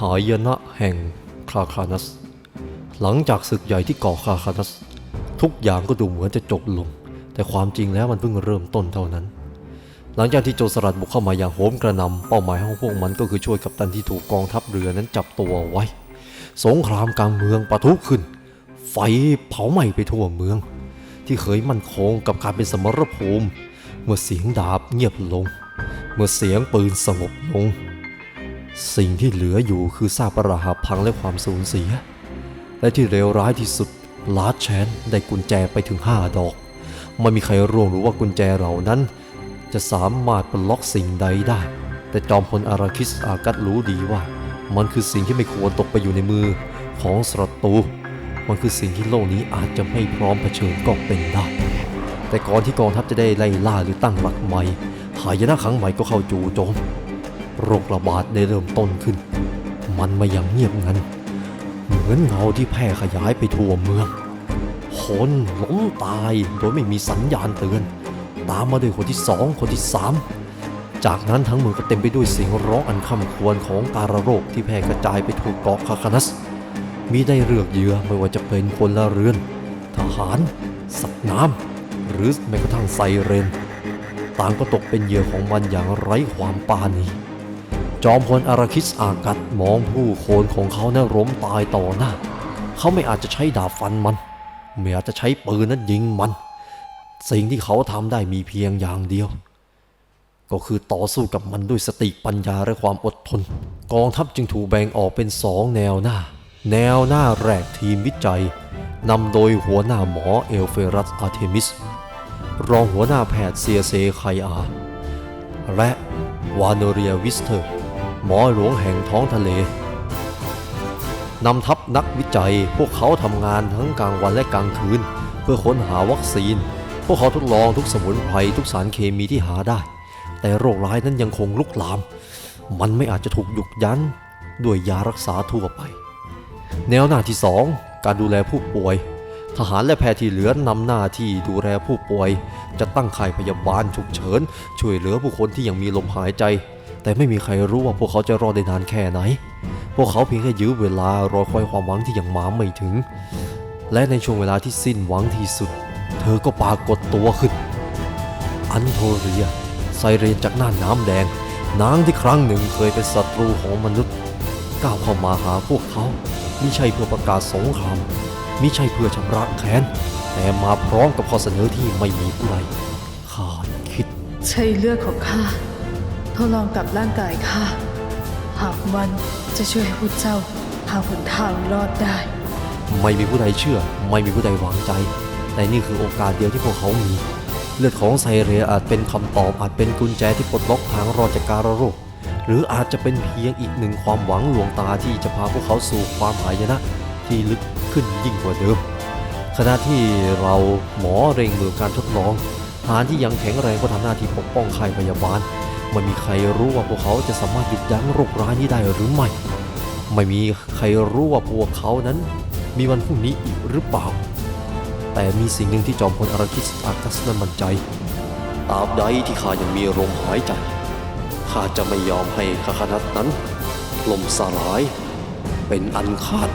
หายนะแห่งคาคานัส หลังจากศึกใหญ่ที่เกาะคาคานัส ทุกอย่างก็ดูเหมือนจะจบลง แต่ความจริงแล้วมันเพิ่งเริ่มต้นเท่านั้น หลังจากที่โจรสลัดบุกเข้ามาอย่างโหมกระหนำเป้าหมายของพวกมันก็คือช่วยกัปตันที่ถูกกองทัพเรือนั้นจับตัวไว้ สงครามกลางเมืองปะทุขึ้น ไฟเผาไหม้ไปทั่วเมือง ที่เคยมั่นคงกับการเป็นสมรภูมิ เมื่อเสียงดาบเงียบลง เมื่อเสียงปืนสงบลง สิ่งที่เหลืออยู่คือซากปรักหักพังและความสูญเสีย และที่เลวร้ายที่สุดลาดแชนได้กุญแจไปถึง5ดอก ไม่มีใครร่วงรู้ว่ากุญแจเหล่านั้น จะสามารถปลดล็อกสิ่งใดได้ แต่จอมพลอาราคิสอากัดรู้ดีว่า มันคือสิ่งที่ไม่ควรตกไปอยู่ในมือของศัตรูมันคือสิ่งที่โลกนี้อาจจะไม่พร้อมเผชิญก็เป็นได้ แต่ก่อนที่กองทัพจะได้ไล่ล่าหรือตั้งหลักใหม่หายนะครั้งใหม่ก็เข้าจู่โจม โรคระบาดได้เริ่มต้นขึ้น มันมาอย่างเงียบงัน เหมือนเงาที่แพร่ขยายไปทั่วเมือง คนล้มตายโดยไม่มีสัญญาณเตือน ตามมาด้วยคนที่สองคนที่สามจากนั้นทั้งเมืองก็เต็มไปด้วยเสียงร้องอันคำควรของการโรคที่แพร่กระจายไปทั่วเกาะคาคานัส มีได้เลือกเหยื่อไม่ว่าจะเป็นพละเรือน ทหาร สัตว์น้ำหรือแม้กระทั่งไซเรน ต่างก็ตกเป็นเหยื่อของมันอย่างไร้ความปราณี จอมพลอาราคิสอากัดมองผู้โคนของเขานั้นล้มตายต่อหน้า เขาไม่อาจจะใช้ดาบฟันมัน ไม่อาจจะใช้ปืนนั้นยิงมัน สิ่งที่เขาทำได้มีเพียงอย่างเดียว ก็คือต่อสู้กับมันด้วยสติปัญญาและความอดทน กองทัพจึงถูกแบ่งออกเป็นสองแนวหน้า แนวหน้าแรกทีมวิจัยนำโดยหัวหน้าหมอเอลเฟรัสอาร์เทมิส รองหัวหน้าแพทย์เซียเซไคอา และวานเรียวิสเตอร์ หมอหลวงแห่งท้องทะเล นำทัพนักวิจัยพวกเขาทำงานทั้งกลางวันและกลางคืน เพื่อค้นหาวัคซีน พวกเขาทดลองทุกสมุนไพรทุกสารเคมีที่หาได้ แต่โรคร้ายนั้นยังคงลุกลาม มันไม่อาจจะถูกหยุดยั้นด้วยยารักษาทั่วไป แนวหน้าที่ 2 การดูแลผู้ป่วยทหารและแพทย์ที่เหลือนำหน้าที่ดูแลผู้ป่วย จะตั้งค่ายพยาบาลฉุกเฉิน ช่วยเหลือผู้คนที่ยังมีลมหายใจ แต่ไม่มีใครรู้ว่าพวกเขาจะรอดได้นานแค่ไหน พวกเขาเพียงแค่ยื้อเวลารอคอยความหวังที่ยังมาไม่ถึง และในช่วงเวลาที่สิ้นหวังที่สุด เธอก็ปรากฏตัวขึ้น อันโทเรีย ไซเรนจากน่านน้ำแดง นางที่ครั้งหนึ่งเคยเป็นศัตรูของมนุษย์ ก้าวเข้ามาหาพวกเขามิใช่เพื่อประกาศสงครามมิใช่เพื่อชำระแค้น แต่มาพร้อมกับข้อเสนอที่ไม่มีผู้ใดคาดคิด ใช้เลือดของข้า ทดลองกับร่างกายข้าหากมันจะช่วยให้พวกเจ้าหาหนทางรอดได้ ไม่มีผู้ใดเชื่อ ไม่มีผู้ใดหวังใจ แต่นี่คือโอกาสเดียวที่พวกเขามี เลือดของไซเรียอาจเป็นคำตอบอาจเป็นกุญแจที่ปลดล็อกทางรอดจากการโรค หรืออาจจะเป็นเพียงอีกหนึ่งความหวังลวงตาที่จะพาพวกเขาสู่ความหายนะ ที่ลึกขึ้นยิ่งกว่าเดิมขณะที่เราหมอเร่งมือการทดลองทหารที่ยังแข็งแรงก็ทำหน้าที่ปกป้องค่ายพยาบาล ไม่มีใครรู้ว่าพวกเขาจะสามารถหยุดยั้งโรคร้ายนี้ได้หรือไม่ ไม่มีใครรู้ว่าพวกเขานั้น มีวันพรุ่งนี้อีกหรือเปล่า แต่มีสิ่งหนึ่งที่จอมพลอาราคิสอากัสนั้นมั่นใจ ตราบใดที่ข้ายังมีลมหายใจ ข้าจะไม่ยอมให้คาคานัตนั้นล่มสลาย เป็นอันขาด